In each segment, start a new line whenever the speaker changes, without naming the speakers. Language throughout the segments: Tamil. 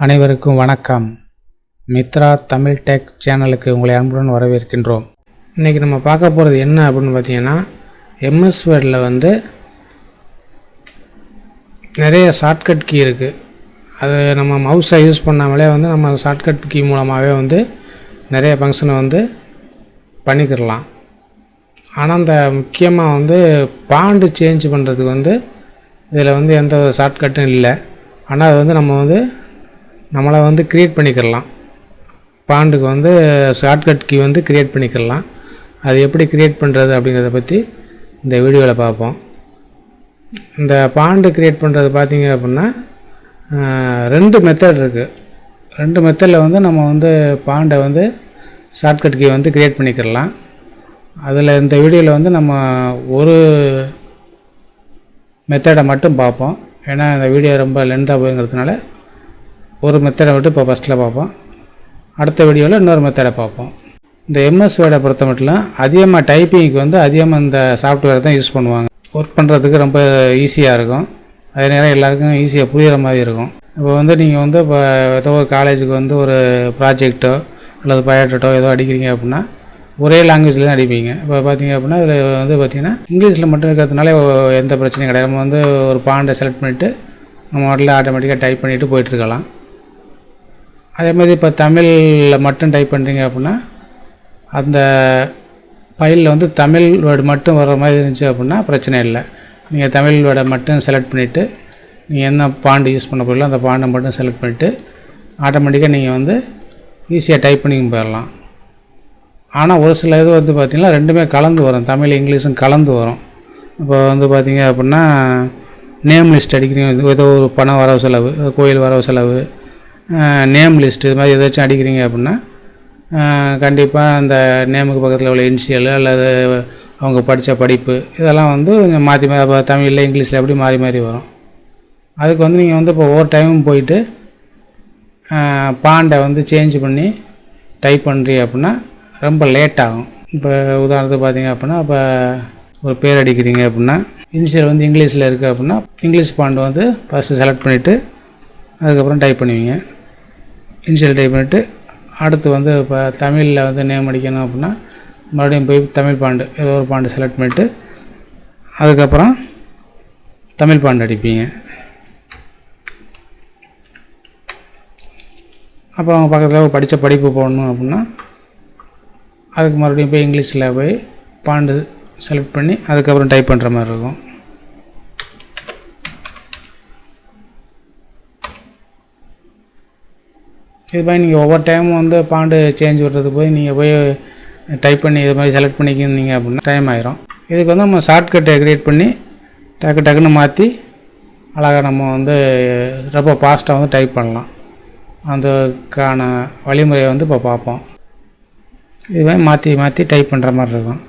அனைவருக்கும் வணக்கம். மித்ரா தமிழ் டெக் சேனலுக்கு உங்களை அன்புடன் வரவேற்கின்றோம். இன்றைக்கி நம்ம பார்க்க போகிறது என்ன அப்படின்னு பார்த்தீங்கன்னா எம்எஸ் வேர்டில் வந்து நிறைய ஷார்ட்கட் கீ இருக்குது அது நம்ம மவுஸை யூஸ் பண்ணாமலே வந்து நம்ம ஷார்ட்கட் கீ மூலமாகவே வந்து நிறைய ஃபங்க்ஷனை வந்து பண்ணிக்கிடலாம். ஆனால் அந்த முக்கியமாக வந்து பாண்டு சேஞ்ச் பண்ணுறதுக்கு வந்து இதில் வந்து எந்த ஒரு ஷார்ட்கட்டும் இல்லை. ஆனால் அது வந்து நம்ம வந்து நம்மளை வந்து க்ரியேட் பண்ணிக்கிடலாம் பாண்டுக்கு வந்து ஷார்ட்கட் கீ வந்து க்ரியேட் பண்ணிக்கிடலாம் அது எப்படி க்ரியேட் பண்ணுறது அப்படிங்கிறத பற்றி இந்த வீடியோவில் பார்ப்போம். இந்த பாண்டு க்ரியேட் பண்ணுறது பார்த்திங்க அப்படின்னா ரெண்டு மெத்தட் இருக்குது ரெண்டு மெத்தடில் வந்து நம்ம வந்து பாண்டை வந்து ஷார்ட்கட் கீ வந்து க்ரியேட் பண்ணிக்கிடலாம் அதில் இந்த வீடியோவில் வந்து நம்ம ஒரு மெத்தடை மட்டும் பார்ப்போம். ஏன்னா இந்த வீடியோ ரொம்ப லென்த்தாக போயிருங்கிறதுனால ஒரு மெத்தடை விட்டு இப்போ ஃபஸ்ட்டில் பார்ப்போம். அடுத்த வீடியோவில் இன்னொரு மெத்தடை பார்ப்போம். இந்த எம்எஸ் வேர்டை பொறுத்த மட்டும் அதிகமாக டைப்பிங்க்கு வந்து அதிகமாக இந்த சாஃப்ட்வேர் தான் யூஸ் பண்ணுவாங்க. ஒர்க் பண்ணுறதுக்கு ரொம்ப ஈஸியாக இருக்கும். அதே நேரம் எல்லாருக்கும் ஈஸியாக புரிகிற மாதிரி இருக்கும். இப்போ வந்து நீங்கள் வந்து இப்போ ஏதோ ஒரு காலேஜுக்கு வந்து ஒரு ப்ராஜெக்ட்டோ அல்லது பயோட்டோ ஏதோ அடிக்கிறீங்க அப்படின்னா ஒரே லாங்குவேஜில் தான் அடிப்பீங்க. இப்போ பார்த்தீங்க அப்படின்னா இதில் வந்து பார்த்தீங்கன்னா இங்கிலீஷில் மட்டும் இருக்கிறதுனால எந்த பிரச்சனையும் கிடையாது. நம்ம வந்து ஒரு பாண்டை செலக்ட் பண்ணிவிட்டு நம்ம மட்டும் ஆட்டோமேட்டிக்காக டைப் பண்ணிவிட்டு போயிட்டுருக்கலாம் அதே மாதிரி இப்போ தமிழில் மட்டும் டைப் பண்ணுறீங்க அப்படின்னா அந்த ஃபைலில் வந்து தமிழ் வேர்டு மட்டும் வர்ற மாதிரி இருந்துச்சு அப்படின்னா பிரச்சனை இல்லை. நீங்கள் தமிழ் வேர்டை மட்டும் செலக்ட் பண்ணிவிட்டு நீங்கள் என்ன பாண்டு யூஸ் பண்ண போகிறீங்களோ அந்த பாண்டை மட்டும் செலக்ட் பண்ணிவிட்டு ஆட்டோமேட்டிக்காக நீங்கள் வந்து ஈஸியாக டைப் பண்ணி போயிடலாம் ஆனால் ஒரு சில இது வந்து பார்த்திங்கன்னா ரெண்டுமே கலந்து வரும். தமிழ் இங்கிலீஷும் கலந்து வரும். இப்போ வந்து பார்த்திங்க அப்படின்னா நேம் லிஸ்ட் அடிக்கிறீங்க. ஏதோ ஒரு பணம் வரவு செலவு கோயில் வரவு செலவு நேம் லிஸ்ட்டு இது மாதிரி ஏதாச்சும் அடிக்கிறீங்க அப்படின்னா கண்டிப்பாக அந்த நேமுக்கு பக்கத்தில் உள்ள இனிஷியல் அல்லது அவங்க படித்த படிப்பு இதெல்லாம் வந்து மாற்றி மாற்றி தமிழில் இங்கிலீஷில் எப்படி மாறி மாறி வரும். அதுக்கு வந்து நீங்கள் வந்து இப்போ ஒவ்வொரு டைமும் போயிட்டு பாண்டை வந்து சேஞ்ச் பண்ணி டைப் பண்ணுறீங்க அப்படின்னா ரொம்ப லேட் ஆகும். இப்போ உதாரணத்துக்கு பார்த்தீங்க அப்படின்னா இப்போ ஒரு பேர் அடிக்கிறீங்க அப்படின்னா இனிஷியல் வந்து இங்கிலீஷில் இருக்குது அப்படின்னா இங்கிலீஷ் பாண்டு வந்து ஃபஸ்ட்டு செலக்ட் பண்ணிவிட்டு அதுக்கப்புறம் டைப் பண்ணுவீங்க. இனிஷியல் டைப் பண்ணிவிட்டு அடுத்து வந்து இப்போ தமிழில் வந்து நேம் அடிக்கணும் அப்படின்னா மறுபடியும் போய் தமிழ் பாண்டு ஏதோ ஒரு பாண்டு செலக்ட் பண்ணிவிட்டு அதுக்கப்புறம் தமிழ் பாண்டு அடிப்பீங்க. அப்புறம் அவங்க பக்கத்தில் படித்த படிப்பு போடணும் அப்படின்னா அதுக்கு மறுபடியும் போய் இங்கிலீஷில் போய் பாண்டு செலக்ட் பண்ணி அதுக்கப்புறம் டைப் பண்ணுற மாதிரி இருக்கும். இது மாதிரி நீங்கள் ஒவ்வொரு டைமும் வந்து பாண்டு சேஞ்ச் விடுறது போய் நீங்கள் போய் டைப் பண்ணி இது மாதிரி செலக்ட் பண்ணிக்கிங்க அப்படின்னா டைம் ஆயிரும். இதுக்கு வந்து நம்ம ஷார்ட்கட்டை க்ரியேட் பண்ணி டக்கு டக்குன்னு மாற்றி அழகாக நம்ம வந்து ரொம்ப ஃபாஸ்ட்டாக வந்து டைப் பண்ணலாம். அதுக்கான வழிமுறையை வந்து இப்போ பார்ப்போம். இது மாதிரி மாற்றி மாற்றி டைப் பண்ணுற மாதிரி இருக்கும்.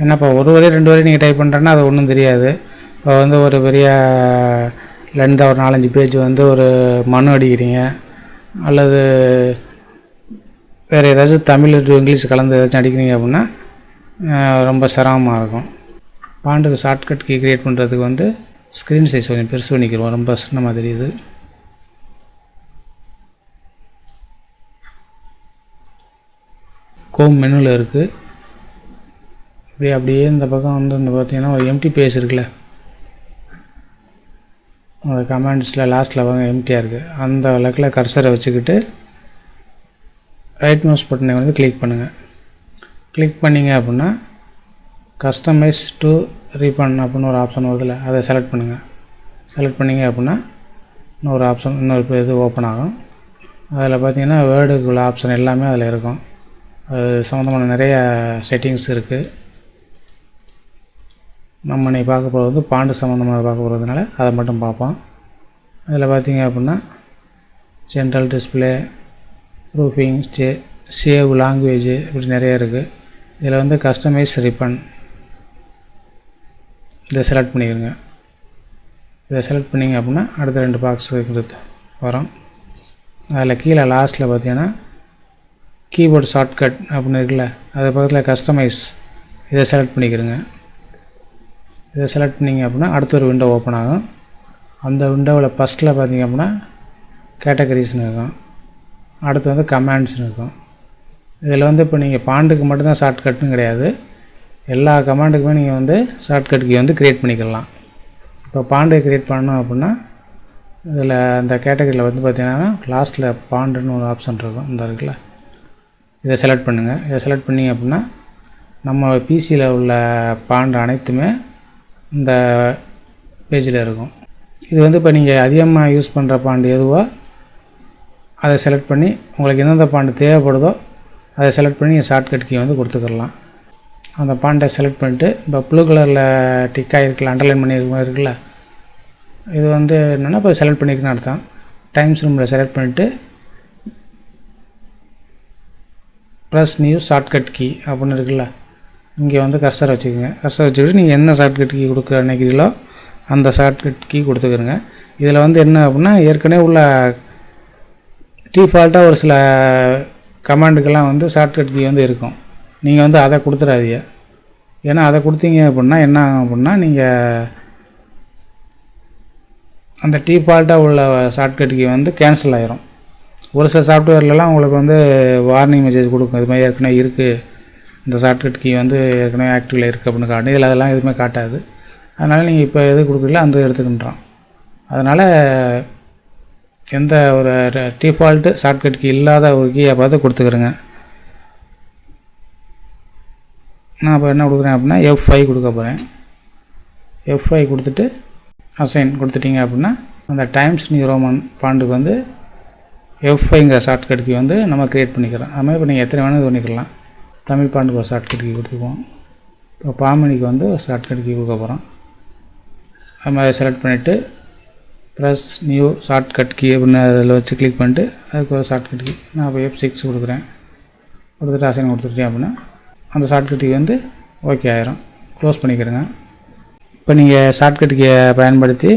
ஏன்னா இப்போ ஒரு வரையும் ரெண்டு வரையும் நீங்கள் டைப் பண்ணுறேன்னா அது ஒன்றும் தெரியாது. இப்போ வந்து ஒரு பெரிய லென்த்தாக ஒரு நாலஞ்சு பேஜ் வந்து ஒரு மனு அடிக்கிறீங்க. அல்லது வேறு ஏதாச்சும் தமிழ் டு இங்கிலீஷ் கலந்து ஏதாச்சும் அடிக்கிறீங்க அப்படின்னா ரொம்ப சிரமமாக இருக்கும். பாண்டுக்கு ஷார்ட்கட் கீ க்ரியேட் பண்ணுறதுக்கு வந்து ஸ்க்ரீன் சைஸ் கொஞ்சம் பெருசு பண்ணிக்கிறோம் ரொம்ப சின்னமாக தெரியுது. கோம் மெனுவில் இருக்குது அப்படியே அப்படியே இந்த பக்கம் வந்து இந்த பார்த்தீங்கன்னா ஒரு எம்டி பேஜ் இருக்குல்ல. அந்த கமெண்ட்ஸில் லாஸ்ட்டில் வாங்க எம்டியாக இருக்குது அந்த லக்கில் கர்சரை வச்சுக்கிட்டு ரைட் மவுஸ் பட்டனை வந்து கிளிக் பண்ணுங்கள் கிளிக் பண்ணிங்க அப்படின்னா கஸ்டமைஸ் டு ரீஃபண்ட் அப்படின்னு ஒரு ஆப்ஷன் வருதுல்ல அதை செலக்ட் பண்ணுங்கள் செலக்ட் பண்ணிங்க அப்படின்னா இன்னொரு ஆப்ஷன் இன்னொரு இது ஓப்பன் ஆகும். அதில் பார்த்தீங்கன்னா வேர்டுக்குள்ள ஆப்ஷன் எல்லாமே அதில் இருக்கும். அது சம்மந்தமான நிறைய செட்டிங்ஸ் இருக்குது நம்ம இன்றைக்கி பார்க்க போகிறது வந்து பாண்டு சம்மந்தமாக பார்க்க போகிறதுனால அதை மட்டும் பார்ப்போம் அதில் பார்த்திங்க அப்படின்னா general display proofing stay save language இப்படி நிறைய இருக்குது இதில் வந்து கஸ்டமைஸ் ரிப்பன் இதை செலக்ட் பண்ணிக்கிறங்க இதை செலக்ட் பண்ணிங்க அப்படின்னா அடுத்த ரெண்டு பாக்ஸ் இருக்கிறது வரும். அதில் கீழே லாஸ்ட்டில் பார்த்தீங்கன்னா கீபோர்ட் ஷார்ட்கட் அப்படின்னு இருக்குல்ல அது பக்கத்தில் கஸ்டமைஸ் இதை செலக்ட் பண்ணிக்கிறேங்க இதை செலக்ட் பண்ணிங்க அப்படின்னா அடுத்த ஒரு விண்டோ ஓப்பன் ஆகும். அந்த விண்டோவில் ஃபஸ்ட்டில் பார்த்தீங்க அப்படின்னா கேட்டகரிஸ்னு இருக்கும். அடுத்து வந்து கமாண்ட்ஸ்னு இருக்கும். இதில் வந்து இப்போ நீங்கள் பாண்டுக்கு மட்டும்தான் ஷார்ட்கட்னு கிடையாது. எல்லா கமாண்டுக்குமே நீங்கள் வந்து ஷார்ட்கட் கீ வந்து க்ரியேட் பண்ணிக்கலாம். இப்போ பாண்டு க்ரியேட் பண்ணோம் அப்படின்னா இதில் அந்த கேட்டகரியில் வந்து பார்த்தீங்கன்னா லாஸ்ட்டில் பாண்டுன்னு ஒரு ஆப்ஷன் இருக்கும். இந்த இருக்குல்ல. இதை செலக்ட் பண்ணுங்கள் இதை செலக்ட் பண்ணிங்க அப்படின்னா நம்ம பிசியில் உள்ள பாண்டு அனைத்துமே இந்த பேஜில் இருக்கும். இது வந்து இப்போ நீங்கள் அதிகமாக யூஸ் பண்ணுற பாண்டு எதுவோ அதை செலக்ட் பண்ணி உங்களுக்கு எந்தெந்த பாண்டு தேவைப்படுதோ அதை செலக்ட் பண்ணி நீங்கள் ஷார்ட்கட் கீ வந்து கொடுத்துக்கலாம். அந்த பாண்டை செலக்ட் பண்ணிட்டு இப்போ ப்ளூ கலரில் டிக் ஆகிருக்குல்ல அண்டர்லைன் பண்ணியிருக்க மாதிரி இருக்குல்ல இது வந்து என்னென்னா இப்போ செலக்ட் பண்ணியிருக்குன்னு அர்த்தம். டைம்ஸ் ரூமில் செலக்ட் பண்ணிவிட்டு ப்ளஸ் நியூ ஷார்ட்கட் கீ அப்படின்னு இருக்குல்ல இங்கே வந்து கர்சர் வச்சுக்கோங்க. கர்சர் வச்சுக்கிட்டு நீங்கள் என்ன ஷார்ட்கட் கீ கொடுக்க நினைக்கிறீங்களோ அந்த ஷார்ட்கட் கீ கொடுத்துக்கிறங்க இதில் வந்து என்ன அப்படின்னா ஏற்கனவே உள்ள டிஃபால்ட்டாக ஒரு சில கமாண்டுக்கெல்லாம் வந்து ஷார்ட்கட் கீ வந்து இருக்கும். நீங்கள் வந்து அதை கொடுத்துடாதீங்க. ஏன்னா அதை கொடுத்தீங்க அப்படின்னா என்ன ஆகும் அப்படின்னா நீங்கள் அந்த டிஃபால்ட்டாக உள்ள ஷார்ட்கட் கீ வந்து கேன்சல் ஆகிரும் ஒரு சில சாஃப்ட்வேர்லலாம் உங்களுக்கு வந்து வார்னிங் மெசேஜ் கொடுக்கும். இது மாதிரி ஏற்கனவே இருக்குது இந்த ஷார்ட்கட் கீ வந்து ஏற்கனவே ஆக்டிவில் இருக்குது அப்படின்னு காட்டும் இதில் அதெல்லாம் எதுவுமே காட்டாது. அதனால் நீங்கள் இப்போ எது கொடுக்குறீங்களோ அந்த எடுத்துக்கின்றோம் அதனால் எந்த ஒரு டிஃபால்ட்டு ஷார்ட்கட் கீ இல்லாத ஒரு கீயை பார்த்து கொடுத்துக்கிறேங்க. நான் இப்போ என்ன கொடுக்குறேன் அப்படின்னா எஃப் கொடுக்க போகிறேன் எஃப் கொடுத்துட்டு அசைன் கொடுத்துட்டீங்க அப்படின்னா அந்த டைம்ஸ் நியூ ரோமன் பாண்டுக்கு வந்து எஃப்ஐங்கிற ஷார்ட்கட் கீ வந்து நம்ம க்ரியேட் பண்ணிக்கிறோம். அது மாதிரி இப்போ நீங்கள் எத்தனை வேணும் இது பண்ணிக்கலாம். தமிழ் பாண்டுக்கு ஒரு ஷார்ட்கட் கீ கொடுத்துக்குவோம். இப்போ பாமணிக்கு வந்து ஒரு ஷார்ட்கட் கீ கொடுக்க போகிறோம் அது மாதிரி செலக்ட் பண்ணிவிட்டு ப்ளஸ் நியூ ஷார்ட்கட் கீ அப்படின்னு அதில் வச்சு கிளிக் பண்ணிட்டு அதுக்கு ஒரு ஷார்ட்கட் கீ. நான் இப்போ எஃப் சிக்ஸ் கொடுக்குறேன். கொடுத்துட்டு அசைன் கொடுத்துட்டேன் அப்படின்னா அந்த ஷார்ட்கட் கீ வந்து ஓகே ஆயிரும். க்ளோஸ் பண்ணிக்கிறேங்க. இப்போ நீங்கள் ஷார்ட்கட் கீயை பயன்படுத்தி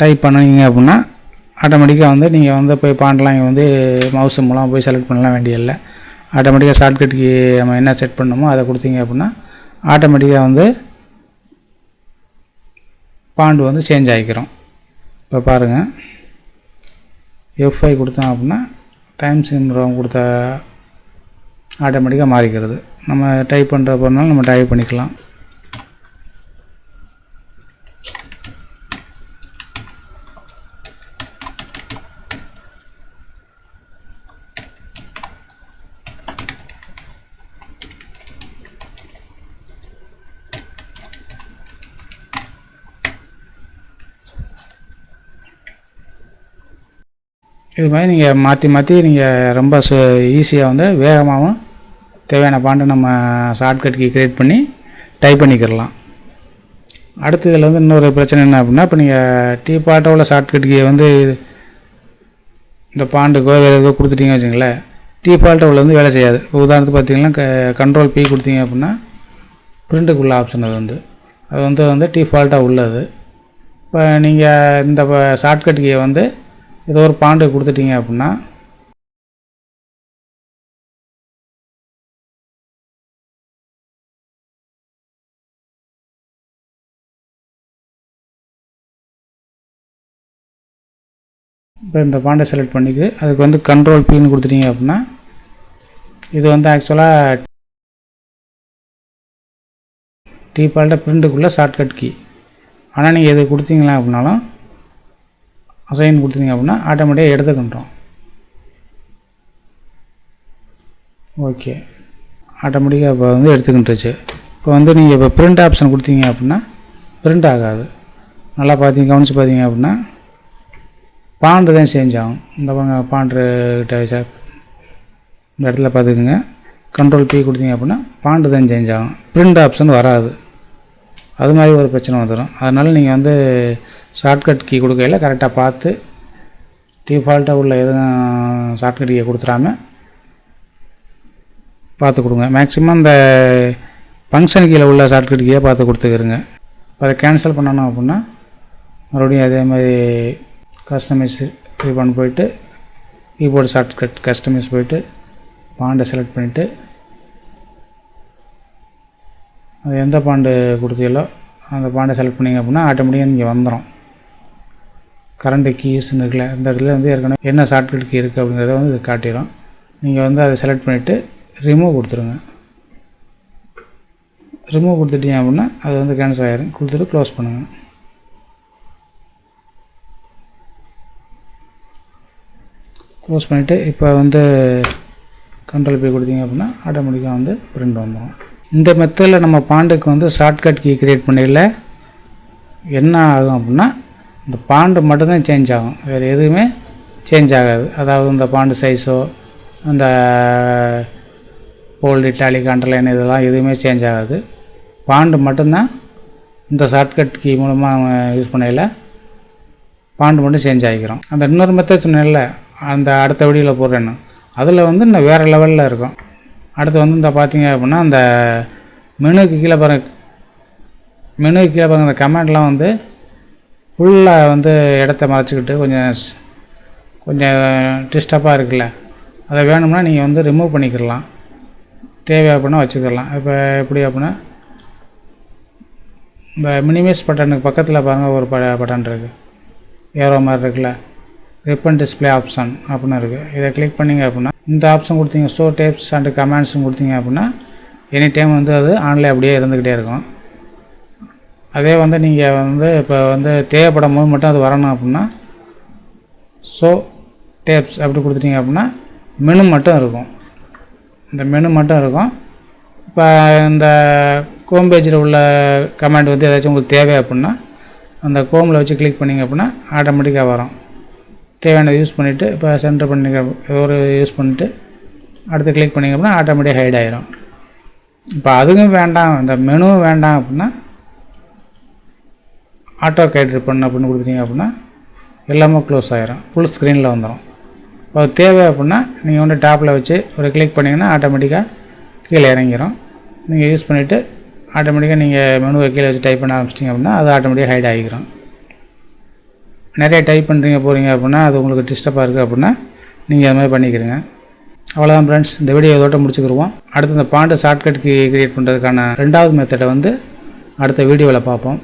டைப் பண்ணீங்க அப்படின்னா ஆட்டோமேட்டிக்காக வந்து நீங்கள் வந்து போய் பாண்டெலாம் இங்கே வந்து மவுஸ் மூலம் போய் செலக்ட் பண்ணலாம் வேண்டியதில்லை. ஆட்டோமேட்டிக்காக ஷார்ட்கட் கீ நம்ம என்ன செட் பண்ணணுமோ அதை கொடுத்தீங்க அப்படின்னா ஆட்டோமேட்டிக்காக வந்து பாண்டு வந்து சேஞ்ச் ஆகிக்கிறோம். இப்போ பாருங்கள் எஃப்ஐ கொடுத்தோம் அப்படின்னா டைம் சிம்ரம் கொடுத்த ஆட்டோமேட்டிக்காக மாறிக்கிறது. நம்ம டைப் பண்ணுற போனாலும் நம்ம டைப் பண்ணிக்கலாம். இது மாதிரி நீங்கள் மாற்றி மாற்றி நீங்கள் ரொம்ப சு ஈஸியாக வந்து வேகமாகவும் தேவையான பாண்டை நம்ம ஷார்ட்கட் கீ க்ரியேட் பண்ணி டைப் பண்ணிக்கிறலாம் அடுத்து இதில் வந்து இன்னொரு பிரச்சனை என்ன அப்படின்னா இப்போ நீங்கள் டீ பாட்டோ உள்ள ஷார்ட்கட் கீயை வந்து இந்த பாண்டுக்கோ வேறு எதுக்கோ கொடுத்துட்டீங்க வச்சுங்களேன் டிஃபால்ட்டாக உள்ள வந்து வேலை செய்யாது. இப்போ உதாரணத்துக்கு பார்த்தீங்கன்னா க கண்ட்ரோல் பி கொடுத்தீங்க அப்படின்னா பிரிண்ட்டுக்குள்ள ஆப்ஷன் அது வந்து. அது வந்து வந்து டிஃபால்ட்டாக உள்ளது. இப்போ நீங்கள் இந்த ஷார்ட்கட் கீயை வந்து ஏதோ ஒரு பாண்டு கொடுத்துட்டீங்க அப்படின்னா இப்போ இந்த பாண்டை செலக்ட் பண்ணிக்கு அதுக்கு வந்து கண்ட்ரோல் பின்னு கொடுத்துட்டீங்க அப்படின்னா இது வந்து ஆக்சுவலாக டிஃபால்ட்டாக பிரிண்ட்டுக்குள்ளே ஷார்ட்கட் கீ ஆனால் நீங்கள் எது கொடுத்தீங்களா அப்படின்னாலும் அசைன் கொடுத்தீங்க அப்படின்னா ஆட்டோமேட்டிக்காக எடுத்துக்கின்றோம் ஓகே ஆட்டோமேட்டிக்காக இப்போ வந்து எடுத்துக்கிட்டுருச்சு இப்போ வந்து நீங்கள் இப்போ பிரிண்ட் ஆப்ஷன் கொடுத்தீங்க அப்படின்னா பிரிண்ட் ஆகாது. நல்லா பார்த்தீங்க கவனித்து பார்த்தீங்க அப்படின்னா பாண்டு தான் சேஞ்ச் ஆகும். இந்த பாருங்க பாண்டு கிட்ட சார் இந்த இடத்துல பார்த்துக்குங்க கண்ட்ரோல் பி கொடுத்தீங்க அப்படின்னா பாண்டு தான் சேஞ்ச் ஆகும். பிரிண்ட் ஆப்ஷன் வராது. அது மாதிரி ஒரு பிரச்சனை வந்துடும். அதனால் நீங்கள் வந்து ஷார்ட்கட் கீ கொடுக்கையில் கரெக்டாக பார்த்து டிஃபால்ட்டாக உள்ள எதுவும் ஷார்ட்கட் கீயை கொடுத்துடாம பார்த்து கொடுங்க. மேக்ஸிமம் இந்த ஃபங்க்ஷன் கீழே உள்ள ஷார்ட்கட் கீயை பார்த்து கொடுத்துக்கிறங்க இப்போ அதை கேன்சல் பண்ணணும் அப்படின்னா மறுபடியும் அதே மாதிரி கஸ்டமைஸ் இது போயிட்டு கீபோர்டு ஷார்ட்கட் கஸ்டமைஸ் போயிட்டு பாண்டை செலக்ட் பண்ணிவிட்டு அது எந்த பாண்டு கொடுத்தீங்களோ அந்த பாண்டை செலக்ட் பண்ணிங்க அப்படின்னா ஆட்டோமேட்டிக்காக நீங்கள் வந்துடும் கரண்ட்டு கீஸ்னு இருக்குல்ல இந்த இடத்துல வந்து ஏற்கனவே என்ன ஷார்ட்கட் கீ இருக்குது அப்படிங்கிறத வந்து இது காட்டிடும் நீங்கள் வந்து அதை செலக்ட் பண்ணிவிட்டு ரிமூவ் கொடுத்துருங்க. ரிமூவ் கொடுத்துட்டீங்க அப்படின்னா அது வந்து கேன்சல் ஆகிடும் கொடுத்துட்டு க்ளோஸ் பண்ணுங்கள் க்ளோஸ் பண்ணிவிட்டு இப்போ வந்து கண்ட்ரோல் பே கொடுத்தீங்க அப்படின்னா ஆட்டோமேட்டிக்காக வந்து பிரிண்ட் வந்துடும் இந்த மெத்தடில் நம்ம பாண்டுக்கு வந்து ஷார்ட்கட் கீ கிரியேட் பண்ணிடல. என்ன ஆகும் அப்படின்னா இந்த பாண்டு மட்டும்தான் சேஞ்ச் ஆகும். வேறு எதுவுமே சேஞ்ச் ஆகாது. அதாவது இந்த பாண்டு சைஸோ அந்த போல்டு டாலி கண்டர்லைன் இதெல்லாம் எதுவுமே சேஞ்ச் ஆகாது. பாண்டு மட்டும்தான் இந்த ஷார்ட்கட் கீ மூலமாக யூஸ் பண்ணையில் பாண்டு மட்டும் சேஞ்ச் ஆகிக்கிறோம். அந்த இன்னொரு மெத்தட் சொன்னேன்ல அந்த அடுத்த வீடியோவில் போடுறேன்னு. அதில் வந்து இன்னும் வேறு லெவலில் இருக்கும். அடுத்து வந்து இந்த பார்த்தீங்க அப்படின்னா அந்த மெனுக்கு கீழே பாருங்க. மெனுக்கு கீழே பாருங்க அந்த கமெண்ட்லாம் வந்து ஃபுல்லாக வந்து இடத்த மறைச்சிக்கிட்டு கொஞ்சம் ஸ்- கொஞ்சம் டிஸ்டர்பாக இருக்குல்ல. அதை வேணும்னா நீங்கள் வந்து ரிமூவ் பண்ணிக்கிடலாம் தேவை அப்படின்னா வச்சுக்கிடலாம் இப்போ எப்படி அப்படின்னா இந்த மினிமைஸ் பட்டனுக்கு பக்கத்தில் பாருங்கள் ஒரு ப பட்டன் இருக்குது ஏரோ மாதிரி இருக்குல்ல. ரிப்பன் டிஸ்ப்ளே ஆப்ஷன் அப்படின்னு இருக்குது இதை கிளிக் பண்ணிங்க அப்படின்னா இந்த ஆப்ஷன் கொடுத்தீங்க. ஷோ டேப்ஸ் அண்ட் கமெண்ட்ஸும் கொடுத்தீங்க அப்படின்னா எனி டைம் வந்து அது ஆன்லைன் அப்படியே இருந்துக்கிட்டே இருக்கும். அதே வந்து நீங்கள் வந்து இப்போ வந்து தேவைப்படும் போது மட்டும் அது வரணும் அப்படின்னா ஷோ டேப்ஸ் அப்படி கொடுத்துட்டீங்க அப்படின்னா மெனு மட்டும் இருக்கும். இந்த மெனு மட்டும் இருக்கும். இப்போ இந்த கோம் பேஜில் உள்ள கமெண்ட் வந்து ஏதாச்சும் உங்களுக்கு தேவை அப்படின்னா அந்த கோமில் வச்சு கிளிக் பண்ணிங்க அப்படின்னா ஆட்டோமேட்டிக்காக வரும். தேவையானதை யூஸ் பண்ணிவிட்டு இப்போ சென்டர் பண்ணிங்க ஏதோ ஒரு யூஸ் பண்ணிவிட்டு அடுத்து கிளிக் பண்ணிங்க அப்படின்னா ஆட்டோமேட்டிக் ஹைட் ஆயிரும். இப்போ அதுவும் வேண்டாம் இந்த மெனுவும் வேண்டாம் அப்படின்னா ஆட்டோ கைட் பண்ண அப்படின்னு கொடுத்தீங்க அப்படின்னா எல்லாமே க்ளோஸ் ஆகிரும் ஃபுல் ஸ்க்ரீனில் வந்துடும் இப்போ தேவை அப்படின்னா நீங்கள் வந்து டாப்பில் வச்சு ஒரு கிளிக் பண்ணிங்கன்னா ஆட்டோமேட்டிக்காக கீழே இறங்கிரும். நீங்கள் யூஸ் பண்ணிவிட்டு ஆட்டோமேட்டிக்காக நீங்கள் மெனுவை கீழே வச்சு டைப் பண்ண ஆரம்பிச்சிட்டிங்க அப்படின்னா அது ஆட்டோமேட்டிக்காக ஹைட் ஆகிக்கிறோம் நிறைய டைப் பண்ணுறீங்க போகிறீங்க அப்படின்னா அது உங்களுக்கு டிஸ்டர்பாக இருக்குது அப்படின்னா நீங்கள் அது மாதிரி பண்ணிக்கிறீங்க. அவ்வளோதான் ஃப்ரெண்ட்ஸ் இந்த வீடியோ இதோட்ட முடிச்சுக்கிடுவோம் அடுத்து இந்த பாண்டு ஷார்ட்கட்க்கு கிரியேட் பண்ணுறதுக்கான ரெண்டாவது மெத்தடை வந்து அடுத்த வீடியோவில் பார்ப்போம்.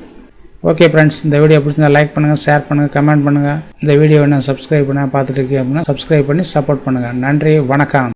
ஓகே ஃப்ரெண்ட்ஸ் இந்த வீடியோ பிடிச்சிருந்தா லைக் பண்ணுங்கள் ஷேர் பண்ணுங்கள் கமெண்ட் பண்ணுங்கள் இந்த வீடியோ என்ன சப்ஸ்கிரைப் பண்ண பார்த்துட்டு இருக்கீங்க அப்படின்னா சப்ஸ்கிரைப் பண்ணி சப்போர்ட் பண்ணுங்கள் நன்றி வணக்கம்.